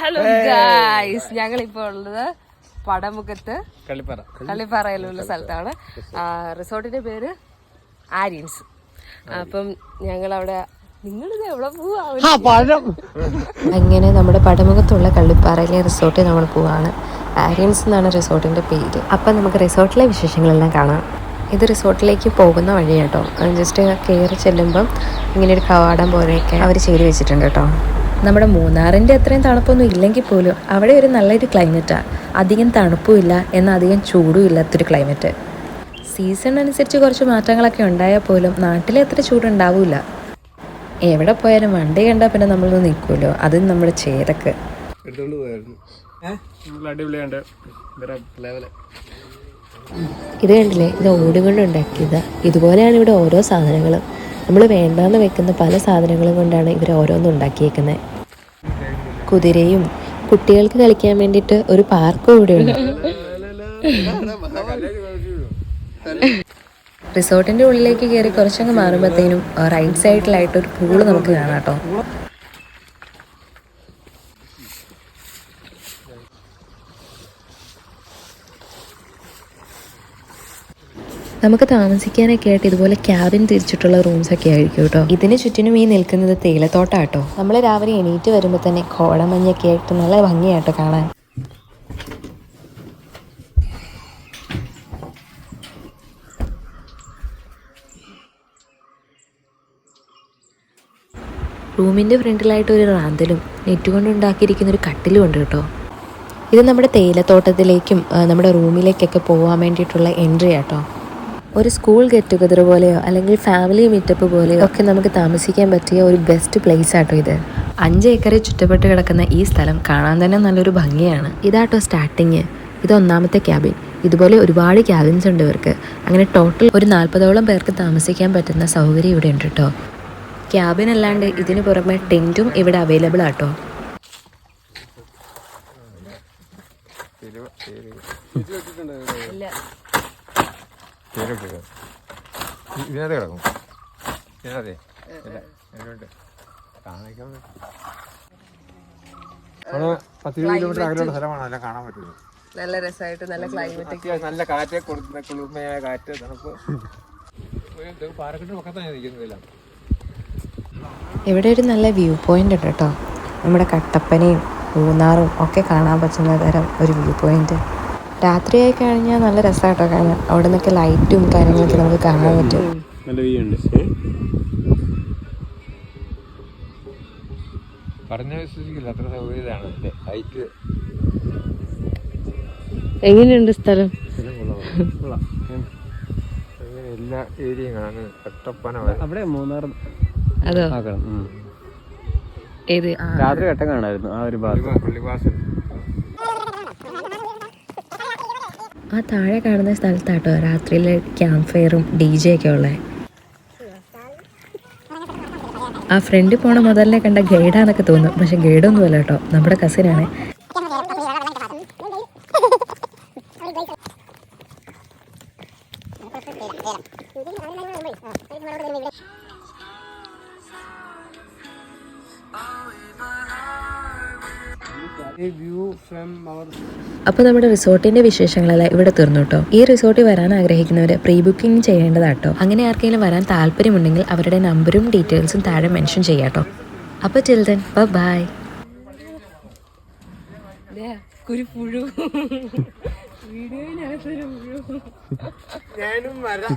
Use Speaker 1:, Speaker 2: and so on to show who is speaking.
Speaker 1: Hello guys ഇപ്പോൾ ഉള്ളത് പടമുഖത്ത്.
Speaker 2: കളിപ്പാറ
Speaker 1: കളിപ്പാറയിലുള്ള സ്ഥലത്താണ്. റിസോർട്ടിന്റെ പേര് ആര്യൻസ്. അപ്പം ഞങ്ങൾ അവിടെ നിങ്ങളിത് എവിടെ പോവാ?
Speaker 3: അങ്ങനെ നമ്മുടെ പടമുഖത്തുള്ള കള്ളിപ്പാറയിലെ റിസോർട്ടിൽ നമ്മൾ പോവാണ്. ആര്യൻസ് എന്നാണ് റിസോർട്ടിന്റെ പേര്. അപ്പം നമുക്ക് റിസോർട്ടിലെ വിശേഷങ്ങളെല്ലാം കാണാം. ഇത് റിസോർട്ടിലേക്ക് പോകുന്ന വഴിയാട്ടോ. കേട്ടോ ജസ്റ്റ് കയറി ചെല്ലുമ്പം ഇങ്ങനെ ഒരു കവാടം പോലെയൊക്കെ അവർ ചെയ്തു വെച്ചിട്ടുണ്ട് കേട്ടോ. നമ്മുടെ മൂന്നാറിന്റെ അത്രയും തണുപ്പൊന്നും ഇല്ലെങ്കിൽ പോലും അവിടെ ഒരു നല്ലൊരു ക്ലൈമറ്റാണ് അധികം തണുപ്പും ഇല്ല എന്നാൽ അധികം ചൂടും ഇല്ലാത്തൊരു ക്ലൈമറ്റ് സീസൺ അനുസരിച്ച് കുറച്ച് മാറ്റങ്ങളൊക്കെ ഉണ്ടായാൽ പോലും നാട്ടിലെ അത്ര ചൂടുണ്ടാവില്ല എവിടെ പോയാലും വണ്ടി കണ്ടാൽ പിന്നെ നമ്മളൊന്ന് നിൽക്കുമല്ലോ. അത് നമ്മുടെ ചേരക്ക്. ഇത് കണ്ടില്ലേ? ഇത് ഓടുകൊണ്ട് ഉണ്ടാക്കിയത്. ഇതുപോലെയാണ് ഇവിടെ ഓരോ സാധനങ്ങളും. നമ്മൾ വേണ്ടാന്ന് വെക്കുന്ന പല സാധനങ്ങളും കൊണ്ടാണ് ഇവർ ഓരോന്നും ഉണ്ടാക്കിയേക്കുന്നത് കുതിരയും കുട്ടികൾക്ക് കളിക്കാൻ വേണ്ടിയിട്ട് ഒരു പാർക്കും ഇവിടെ ഉണ്ട്. റിസോർട്ടിന്റെ ഉള്ളിലേക്ക് കയറി കുറച്ചങ്ങ് മാറുമ്പോഴത്തേനും റൈറ്റ് സൈഡിലായിട്ട് ഒരു പൂൾ നമുക്ക് കാണാം കേട്ടോ. നമുക്ക് താമസിക്കാനൊക്കെ ആയിട്ട് ഇതുപോലെ ക്യാബിൻ തിരിച്ചിട്ടുള്ള റൂംസ് ഒക്കെ ആയിരിക്കും കേട്ടോ. ഇതിന് ചുറ്റിനും ഈ നിൽക്കുന്നത് തേയിലത്തോട്ടാട്ടോ. നമ്മൾ രാവിലെ എണീറ്റ് വരുമ്പോൾ തന്നെ കോടമഞ്ഞൊക്കെ ആയിട്ട് നല്ല ഭംഗിയാട്ടോ കാണാൻ. റൂമിന്റെ ഫ്രണ്ടിലായിട്ട് ഒരു റാന്തലും നെറ്റ് കൊണ്ട് ഉണ്ടാക്കിയിരിക്കുന്ന ഒരു കട്ടിലും ഉണ്ട് കേട്ടോ. ഇത് നമ്മുടെ തേയിലത്തോട്ടത്തിലേക്കും നമ്മുടെ റൂമിലേക്കൊക്കെ പോകാൻ വേണ്ടിയിട്ടുള്ള എൻട്രി ആട്ടോ. ഒരു സ്കൂൾ ഗെറ്റ് ടുഗദർ പോലെയോ അല്ലെങ്കിൽ ഫാമിലി മീറ്റപ്പ് പോലെയോ ഒക്കെ നമുക്ക് താമസിക്കാൻ പറ്റിയ ഒരു ബെസ്റ്റ് പ്ലേസ് ആട്ടോ ഇത്. അഞ്ച് ഏക്കറിൽ ചുറ്റപ്പെട്ട് കിടക്കുന്ന ഈ സ്ഥലം കാണാൻ തന്നെ നല്ലൊരു ഭംഗിയാണ്. ഇതാട്ടോ സ്റ്റാർട്ടിങ് ഇത് ഒന്നാമത്തെ ക്യാബിൻ ഇതുപോലെ ഒരുപാട് ക്യാബിൻസ് ഉണ്ട് ഇവർക്ക്. അങ്ങനെ ടോട്ടൽ ഒരു നാൽപ്പതോളം പേർക്ക് താമസിക്കാൻ പറ്റുന്ന സൗകര്യം ഇവിടെ ഉണ്ട് കേട്ടോ ക്യാബിൻ അല്ലാണ്ട് ഇതിന് പുറമെ ടെന്റും ഇവിടെ അവൈലബിൾ ആട്ടോ.
Speaker 2: ഇതിനകത്ത് കിടക്കും. ഇതിനകത്തെ. പത്ത് ഇരുപത് കിലോമീറ്റർ അകലെയുള്ള സ്ഥലമാണ് എല്ലാം കാണാൻ പറ്റുന്നത്
Speaker 1: നല്ല രസമായിട്ട് നല്ല ക്ലൈമറ്റ്
Speaker 2: നല്ല കാറ്റ് കൊടുത്ത കുളിർമയായ കാറ്റ് തണുപ്പ് പാറക്കെട്ട് പക്കത്താണ് നിൽക്കുന്നതെല്ലാം
Speaker 3: ഇവിടെ ഒരു നല്ല വ്യൂ പോയിന്റ് ഉണ്ട് കേട്ടോ. നമ്മുടെ കട്ടപ്പനയും മൂന്നാറും ഒക്കെ കാണാൻ പറ്റുന്ന തരം ഒരു വ്യൂ പോയിന്റ് രാത്രിയായി കഴിഞ്ഞാൽ നല്ല രസമായിട്ടോ കാണാൻ അവിടെ നിന്നൊക്കെ ലൈറ്റും കാര്യങ്ങളൊക്കെ നമുക്ക് കാണാൻ പറ്റും.
Speaker 2: നല്ല വ്യൂ ഉണ്ട്. പറഞ്ഞ വിശ്വസിക്കില്ല അത്ര സൗകര്യമാണ്. ഹൈറ്റ്
Speaker 1: എങ്ങനെയുണ്ട് സ്ഥലം?
Speaker 2: അങ്ങനെ എല്ലാ ഏരിയയും കാണാൻ കട്ടപ്പന
Speaker 4: അവിടെ മൂന്നാർ
Speaker 1: അതോ? ഏത്?
Speaker 4: രാത്രി ഘട്ടം കാണായിരുന്നു ആ ഒരു ഭാഗം
Speaker 2: പള്ളിവാസൽ
Speaker 3: ആ താഴെ കാണുന്ന സ്ഥലത്താട്ടോ രാത്രിയിൽ ക്യാമ്പ് ഫയറും ഡി ജെ ഒക്കെ ഉള്ളത് ആ ഫ്രണ്ടിൽ പോണ മുതലിനെ കണ്ട ഗൈഡാന്നൊക്കെ തോന്നും. പക്ഷെ ഗൈഡൊന്നും അല്ല കേട്ടോ നമ്മുടെ കസിനാണ്
Speaker 4: വ്യൂ
Speaker 3: അപ്പോൾ നമ്മുടെ റിസോർട്ടിന്റെ വിശേഷങ്ങളെല്ലാം ഇവിടെ തീർന്നു കേട്ടോ. ഈ റിസോർട്ടിൽ വരാൻ ആഗ്രഹിക്കുന്നവർ പ്രീ ബുക്കിംഗ് ചെയ്യേണ്ടതാട്ടോ. അങ്ങനെ ആർക്കെങ്കിലും വരാൻ താല്പര്യമുണ്ടെങ്കിൽ അവരുടെ നമ്പറും ഡീറ്റെയിൽസും താഴെ മെൻഷൻ ചെയ്യാട്ടോ അപ്പോൾ ചിൽഡ്രൻ ബൈ
Speaker 1: ദേ, ഒരു പുഴു. വീഡിയോയിനകത്തൊരു പുഴു.
Speaker 2: ഞാനും വരാം.